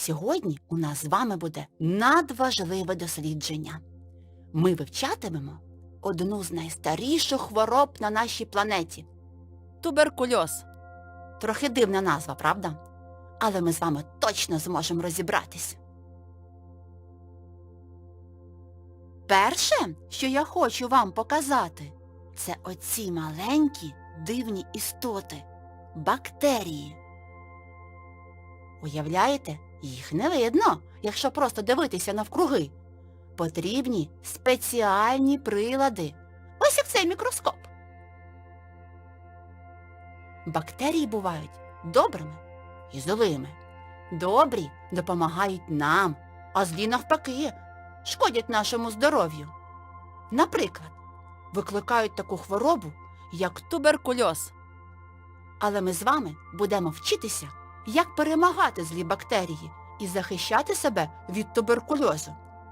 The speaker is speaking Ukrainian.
Сьогодні у нас з вами буде надважливе дослідження. Ми вивчатимемо одну з найстаріших хвороб на нашій планеті. Туберкульоз. Трохи дивна назва, правда? Але ми з вами точно зможемо розібратись. Перше, що я хочу вам показати, це оці маленькі дивні істоти бактерії. Уявляєте, їх не видно, якщо просто дивитися навкруги. Потрібні спеціальні прилади. Ось як цей мікроскоп. Бактерії бувають добрими і злими. Добрі допомагають нам, а злі навпаки шкодять нашому здоров'ю. Наприклад, викликають таку хворобу, як Туберкульоз. але ми з вами будемо вчитися, як перемагати злі бактерії і захищати себе від туберкульозу.